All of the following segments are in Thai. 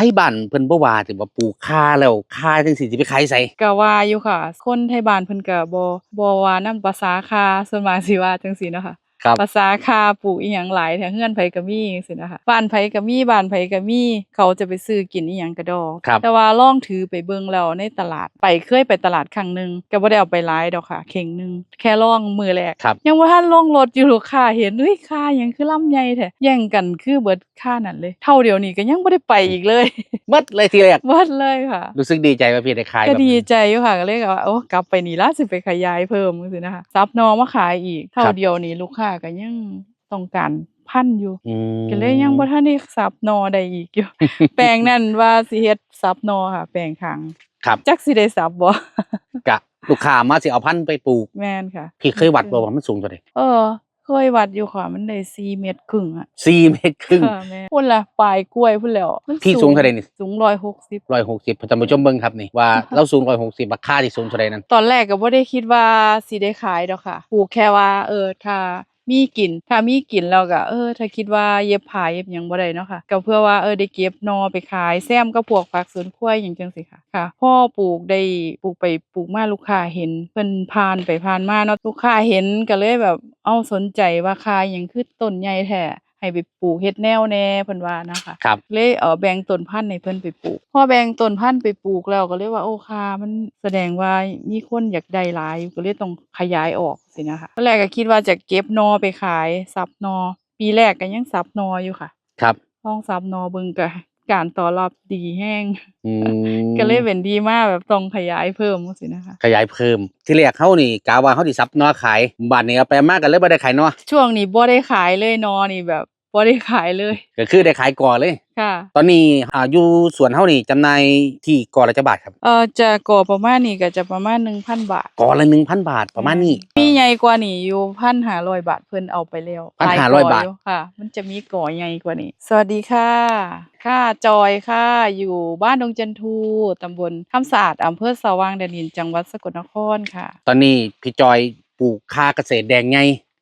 ทยบ้านเพิ่นบ่ว่าแต่ว่าปลูกคาแล้วค่าจังสิสิไปขายไสก็ว่าอยู่ค่ะ คนไทยบ้านเพิ่นก็บ่บ่ว่านำภาษาค่าส่วนมากสิว่าจังซี่เนาะค่ะ ครับ ภาษาคาปลูกอีหยังหลายแท้เฮือนไผก็มีจังซี่นะคะบ้านไผก็มีบ้านไผก็มีเขาจะไปซื้อกินอีหยังก็ดอก ครับ แต่ว่าลองถือไปเบิ่งแล้วในตลาดไปเคยไปตลาดครั้งหนึงก็บ่ได้เอาไปหลายดอกค่ะ เข่งหนึงแค่ลองมือแรก ครับ ยังบ่ทันลงรถอยู่ลูกค้าเห็นเฮ้ยค่าหยังคือลำใหญ่แท้แย่งกันคือเบิดค่านั่นเลย เท่าเดียวนี้ก็ยังบ่ได้ไปอีกเลยหมดเลยทีแรกหมดเลยค่ะ รู้สึกดีใจว่าพี่ได้ขายก็แบบดีนั้นใจอยู่ค่ะก็เลยว่าโอ้กลับไปนี่ล่ะสิไปขยายเพิ่มจังซี่นะคะซับนอมาขายอีกเท่าครับเดียวนี่ลูกค้าก็ยังต้องการพันอยู่อืมก็เลยยังบ่ทันได้ซับนอได้อีกอยู่ แปลงนั่นว่าสิเฮ็ดซับนอค่ะ แปลงข้างครับจักสิได้ซับบ่กะลูกค้ามาสิเอาพันธุ์ไปปลูกแม่นค่ะ พี่เคยวัดบ่ว่ามันสูงเท่าใดเออเคยวัดอยู่ค่ะมันได้4เมตรครึ่งอะ4เมตรครึ่งค่ะแม่พุ่นล่ะปลายกล้วยพุ่นแล้วมันพี่สูงเท่าใดนี่สูง160 160ท่านผู้ชมเบิ่งครับนี่ว่าเราสูง160ราคาที่สูงเท่าใดนั้น ตอนแรกก็บ่ได้คิดว่าสิได้ขายดอกค่ะปลูกแค่ว่าเออถ้า มีกิน ถ้ามีกินเราก็เออ ถ้าคิดว่าเย็บผ้าเย็บหยังบ่ได้เนาะค่ะก็เพื่อว่าเออได้เก็บนอไปขายแซมก็พวกผักสวนครัวอย่างจังซี่ค่ะค่ะ พ่อปลูกได้ปลูกไปปลูกมาลูกค้าเห็นเพิ่นผ่านไปผ่านมาเนาะลูกค้าเห็นก็เลยแบบ เอาสนใจว่าขายอยังคือต้นใหญ่แท้ ให้ไปปลูกเฮ็ดแนวแหน่เพิ่นว่านะคะครับ เลยเออแบ่งต้นพันธุ์ให้เพิ่นไปปลูก พอแบ่งต้นพันธุ์ไปปลูกแล้วก็เลยว่าโอ้ค่ามันแสดงว่ามีคนอยากได้หลายอยู่ก็เลยต้องขยายออกสินะคะตอนแรกก็คิดว่าจะเก็บหนอไปขายสับหนอ ปีแรกก็ยังสับหนออยู่ค่ะ ครับลองสับหนอเบิ่งก็ การตอบรับดีแฮงอืมก็เลยเป็นดีมากแบบต้องขยายเพิ่มสินะคะ ขยายเพิ่ม ที่แรกเฮานี่กะว่าเฮาสิซับนอขายบัดนี้เอาไปมากันเลยบ่ได้ขายนอช่วงนี้บ่ได้ขายเลยหนอนี่แบบบ่ได้ขายเลยก็คือได้ขายก่อนเลย ค่ะ ตอนนี้อ่าอยู่สวนเฮานี่จำหน่ายที่ก่อละจะบาทครับ เอ่อจะก่อประมาณนี้ก็จะประมาณ1,000บาท ก่อละ1,000 บาทประมาณนี้มี ใหญ่กว่านี้อยู่พันหาร้อยบาทเพิ่นเอาไปแล้ว1,500หลก่บาทยู่ค่ะ มันจะมีก่อใหญ่กว่านี้ สวัสดีค่ะ ค่ะจอยค่ะ อยู่บ้านดงจันทูตำบลคำสะอาดอำเภอสว่างแดนดินจังหวัดสกลนครค่ะ ตอนนี้พี่จอยปลูกคาเกษตรแดงไง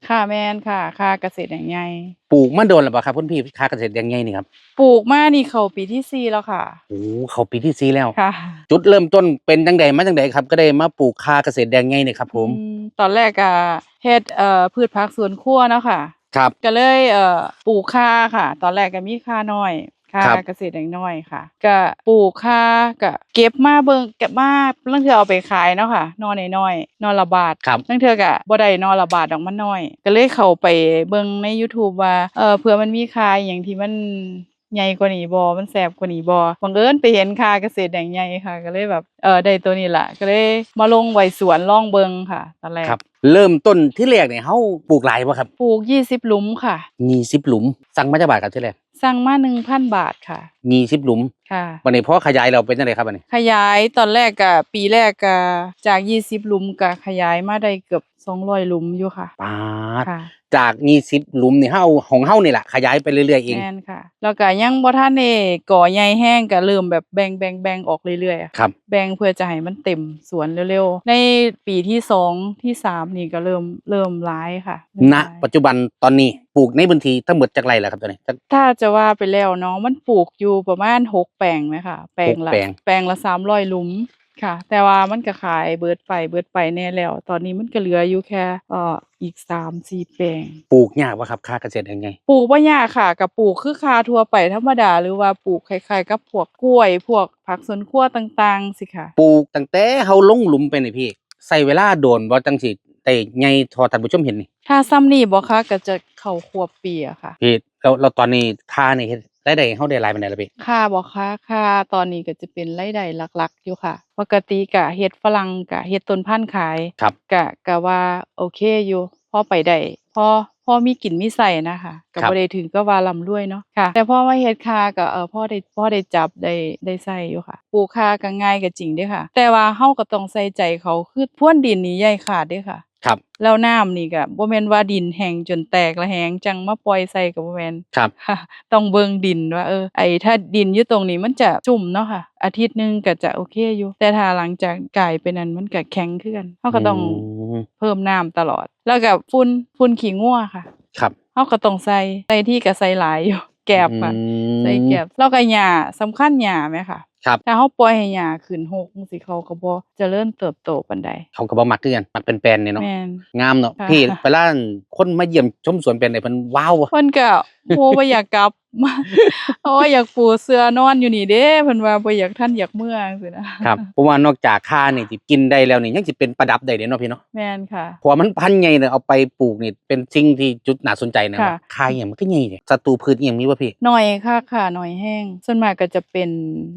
ค่ะแม่นค่ะค่าเกษตรอย่างใหญ่ปลูกมาโดนแล้วบ่ครับคุณพี่คาเกษตรแดงไงนี่ครับปลูกมานี่เข้าปีที่สี่แล้วค่ะโอ้เขาปีที่สี่แล้วค่ะ จุดเริ่มต้นเป็นจังใดมาจังใดครับ ก็ได้มาปลูกคาเกษตรแดงไงนี่ครับผมอืมตอนแรกก็เฮ็ดเอ่อพืชผักสวนครัวเนาะค่ะ ครับ ก็เลยเอ่อปลูกข่าค่ะ ตอนแรกก็มีข่าน้อย ข่าครับ เกษตรอย่างน้อยค่ะก็ปลูกข่าก็เก็บมาเบิ่งเก็บมาลางเทื่อเอาไปขายเนาะค่ะนอน้อยๆนอละบาท ครับลางเทื่อก็บ่ได้นอละบาทดอกมันน้อย ก็เลยเข้าไปเบิ่งใน YouTube ว่าเออเผื่อมันมีข่าอหย่างที่มัน ใหญ่กว่านี้บ่มันแซ่บกว่านี้บ่บังเอิญไปเห็นข่าเกษตรอย่างใหญ่ค่ะ ก็เลยแบบเออได้ตัวนี้ล่ะก็เลยมาลงไว้สวนลองเบิ่งค่ะตอนแรกครับ เริ่มต้นที่แรกเนี่ยเฮาปลูกหลายบ่ครับปลูก20หลุมค่ะมี10หลุม สั่งมาจากบาทครับที่แรกสั่งมา1,000บาทค่ะมี10หลุมค่ะ วันนี้พอขยายเราเป็นจังไดครับอันนี้ ขยายตอนแรกก็ปีแรกก็จาก20หลุมก็ขยายมาได้เกือบ200หลุมอยู่ค่ะปาดค่ะ จากมี10หลุมนี่เฮาของเฮานี่แหละขยายไปเรื่อยๆเองแม่นค่ะ แล้วก็ยังบ่ทันได้ก่อใหญ่แห้งก็เริ่มแบบแบ่งแบ่งแบ่งออกเรื่อยๆอะครับแบ่งเพื่อจะให้มันเต็มสวนเร็วๆ ในปีที่สองที่สามนี่ก็เริ่มเริ่มร้ายค่ะเริ่มณร้าย ปัจจุบันตอนนี้ปลูกในพื้นที่ทั้งหมดจากไรแล้วครับตัวนี้จัก ถ้าจะว่าไปแล้วเนาะมันปลูกอยู่ประมาณหกแปลงไหมค่ะแปลงละหกแปลง แปลงละสามร้อยหลุม ค่ะ แต่ว่ามันก็ขายเบิดไปเบิดไปแน่แล้ว ตอนนี้มันก็เหลืออยู่แค่เอ่ออีกสามสี่แปลงปลูกยากวะครับค่าเกษตรยังไง ปลูกบ่ยากค่ะกับปลูกคือคาทั่วไปธรรมดา หรือว่าปลูกคล้ายๆกับพวกกล้วย พวกผักสวนครัวต่างๆ สิค่ะ ปลูกตั้งแต่เฮาลงหลุมไปนี่พี่ใส่เวลาโดนบ่จังสิได้ไงทอท่านผู้ชมเห็นนี่ถ้าซ้ำนี่บ่คะก็จะเข้าครัวปีอะค่ะพี่เราเราตอนนี้ท่านี่เฮ็ด ได้ได้เฮาได้หลายปานใดล่ะพี่ค่าบ่คะค่าตอนนี้ก็จะเป็นรายได้หลักๆ อยู่ค่ะ ปกติกะเฮ็ดฝรั่งกะเฮ็ดต้นพันธุ์ขายครับกะกะว่าโอเคอยู่พอไปได้พอพอมีกินมีใส่นะคะก็ครับบ่ได้ถึงก็ว่าร่ำรวยเนาะค่ะ แต่พอมาเฮ็ดคาก็เออพอได้พอได้จับได้ได้ใส่อยู่ค่ะ ปลูกคาก็ง่ายก็จริงเด้อค่ะ แต่ว่าเฮาก็ต้องใส่ใจเขาคือพรวนดินนี่ใหญ่ขาดเด้อค่ะ ครับ แล้วน้ำนี่ก็บ่แม่นว่าดินแห้งจนแตกละแหงจังมาปล่อยใส่ก็บ่แม่นครับ ค่ะ ต้องเบิ่งดินว่า เออ ไอ้ถ้าดินอยู่ตรงนี้มันจะจุ่มเนาะค่ะ อาทิตย์หนึงก็จะโอเคอยู่ แต่ถ้าหลังจากกลายเป็นนั้นมันก็แข็งขึ้นเฮาก็ต้องมเพิ่มน้ำตลอด แล้วก็ฝุ่นฝุ่นขี้งัวค่ะครับเฮาก็ต้องใส่ใส่ที่ก็ใส่หลายอยู่ แกบค่ะ อืม ใส่แกบแล้วก็หญ้าสำคัญหญ้าไหมค่ะ ครับ ถ้าเฮาปล่อยให้หญ้าขึ้นหกจังซี่เขาก็บ่เจริญเติบโตปานใดเขาก็บ่มักคือกันมักเป็นแปลนเนี่ยเนาะแม่น งามเนาะค่ะ พี่ไปร้านคนมาเยี่ยมชมสวนเป็นไดเพิ่นว้าวอะ เพิ่นก็ โหบ่อยากกลับมาโอ้ยอยากปูเสื้อนอนอยู่นี่เด้เพิ่นว่าบ่อยากท่านอยากเมื่อจังซี่นะครับผมว่านอกจากค่านี่ที่กินได้แล้วนี่ยังสิเป็นประดับได้เด้เนาะพี่เนาะแม่นค่ะเพราะว่ามันพันธุ์ใหญ่เนี่ยเอาไปปลูกนี่เป็นสิ่งที่จุดน่าสนใจนะค่ะว่าค่าอหย่างมันก็ใหญ่เนี่ยศัตรูพืชอหย่างมีบ่พี่หน่อยค่ะค่ะหน่อยแห้งส่วนมากก็จะเป็น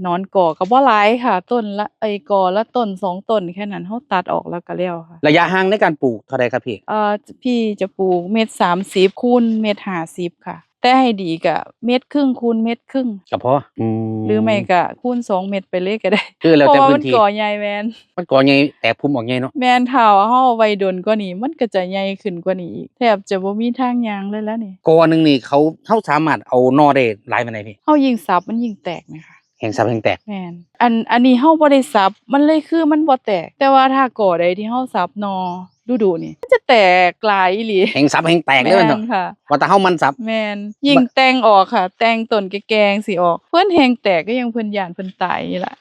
หนอนก่อก็บ่หลายค่ะ ต้นละไอ้ก่อละต้นสองต้นแค่นั้นเฮาตัดออกแล้วก็แล้วค่ะ ระยะห่างในการปลูกเท่าไรครับพี่เอ่อพี่จะปลูกเม็ด30คูณเม็ด50ค่ะแต่ให้ดีก็เม็ดครึ่งคูณเม็ดครึ่งก็พออืมหรือไม่ก็คูณสองเม็ดไปเลยก็ได้คือแล้วเพแต่ราะว่าพื้มันนที่ก่อใหญ่แม่นมันก่อใหญ่แตกพุ่มออกใหญ่เนาะแม่นถ้าว่าเฮาเอาไว้ดนกว่านี้ มันก็จะใหญ่ขึ้นกว่านี้อีกแทบจะบ่มีทางยางเลยแล้วนี่กอหนึงนี่เขาเฮาสามารถเอานอได้หลายปานใดพี่เฮายิ่งสับมันยิ่งแตกไหมคะ แห่งซับแห่งแตก แม่นอันอันนี้เฮาบ่ได้สับ มันเลยคือมันบ่แตก แต่ว่าถ้าก่อใดที่เฮาสับนอ ดูดูๆนี่มันจะแตกหลายอีหลีแห่งซับแห่งแตกเลยแม่เนาะนค่ะ ว่าแต่เฮามันซับ แม่นยิ่งแต่งออกค่ะ แต่งต้นแกงๆสิออก เพิ่นแฮงแตกก็ยังเพิ่นย่านเพิ่นตายนี่ล่ะ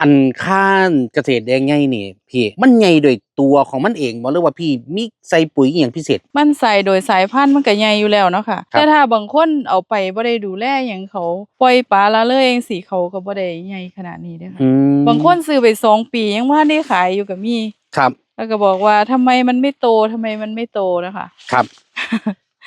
อันข้านเกษตรแดงใหญ่นี่ พี่ มันใหญ่โดยตัวของมันเองบ่หรือว่าพี่มีใส่ปุ๋ยอหย่างพิเศษ มันใส่โดยสายพันธุ์มันก็ใหญ่อยู่แล้วเนาะค่ะ ครับ แต่ถ้าบางคนเอาไปบ่ได้ดูแลหยังเขาปล่อยปลาละเลยเองสิเขาก็บ่ได้ใหญ่ขนาดนี้เด้อค่ะ อืมบางคนซื้อไปสองปียังบ่ทันได้ขายอยู่ก็มี ครับ แล้วก็บอกว่าทำไมมันไม่โตทำไมมันไม่โตนะคะ ครับ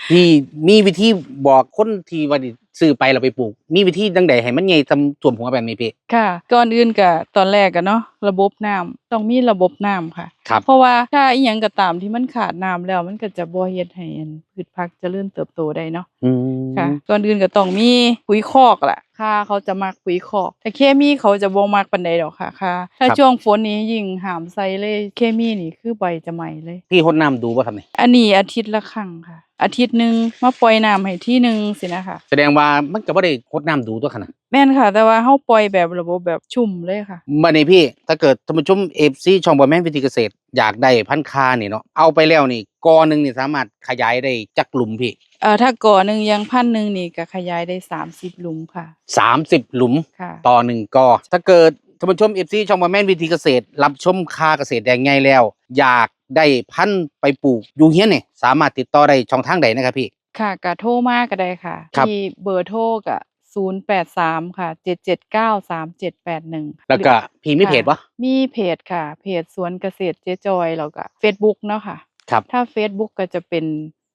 พี่มีวิธีบอกคนที่ว่าสิ ซื้อไปเราไปปลูก มีวิธีจังใดให้มันใหญ่ทำส่วนหัวแบบนี้พี่ค่ะก่อนอื่นก็ตอนแรกก็เนาะระบบน้ำต้องมีระบบน้ำค่ะ ครับเพราะว่าถ้าอีหยังก็ตามที่มันขาดน้ำแล้วมันก็จะบ่เฮ็ดให้อันพืชผักเจริญเติบโตได้เนาะอืมค่ะก่อนอื่นก็ต้องมีปุ๋ยคอกล่ะค่ะเขาจะมักปุ๋ยคอก แต่เคมีเขาจะบ่มักปานใดดอกค่ะค่ะ ถ้าช่วงฝนนี้ยิ่งห้ามใส่เลยเคมีนี่คือใบจะไหม้เลย พี่หดน้ำดูป่ะครับนี่อันนี้อาทิตย์ละครั้งค่ะ อาทิตย์หนึงมาปล่อยน้ำให้ที่หนึงสินะคะแสดงว่ามันก็บ่ได้หดน้ำดูตัวขนาดแม่นค่ะ แต่ว่าเฮาปล่อยแบบระบบแบบชุ่มเลยค่ะบัดนี้พี่ ถ้าเกิดท่านผู้ชม FC ช่องบ่แม่นวิธีเกษตร อยากได้พันธุ์คานี่เนาะเอาไปแล้วนี่กอหนึงนี่สามารถขยายได้จักหลุมพี่ เอ่อถ้าก่อหนึ่งยังพันหนึ่งนี่ก็ขยายได้สามสิบหลุมค่ะ 30 หลุมค่ะ ต่อหนึ่งกอถ้าเกิด ท่านผู้ชม FC ช่องบ่แม่นวิธีเกษตร รับชมคาเกษตรแดงใหญ่แล้ว อยากได้พันธุ์ไปปลูกอยู่เฮียนนี่สามารถติดต่อได้ช่องทางใดนะครับพี่ ค่ะก็โทรมาก็ได้ค่ะ ครับ ที่เบอร์โทรก็ศูนย์แปดสามค่ะเจ็ดเจ็ดเก้าสามเจ็ดแปดหนึ่งแล้วก็พี่มีเพจปะมีเพจค่ะ เพจสวนเกษตรเจ๊จอยแล้วก็เฟซบุ๊กเนาะค่ะ ครับ ถ้าเฟซบุ๊กก็จะเป็น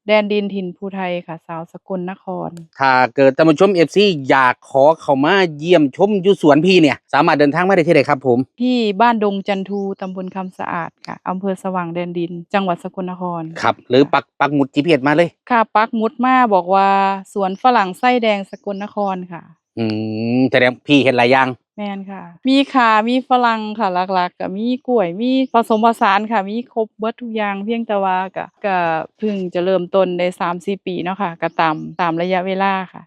แดนดินทินภูไทยค่ะ สาวสกลนคร ถ้าเกิดท่านผู้ชม FC อยากขอเข้ามาเยี่ยมชมอยู่สวนพี่เนี่ย สามารถเดินทางมาได้ที่ใดครับผม ที่บ้านดงจันทูตำบลคำสะอาดค่ะอำเภอสว่างแดนดิน จังหวัดสกลนครครับ หรือปักปักหมุด GPS มาเลย ค่ะปักหมุดมาบอกว่าสวนฝรั่งไส้แดงสกลนครค่ะ อืมแสดงพี่เห็นหลายอย่าง แมนค่ะ มีขามีฝรั่งค่ะหลักๆก็มีกล้วยมีผสมผสานค่ะ มีครบเบิดทุกอย่างเพียงแต่ว่าก็ก็เพิ่งจะเริ่มต้นได้3-4ปีเนาะค่ะก็ตามตามระยะเวลาค่ะ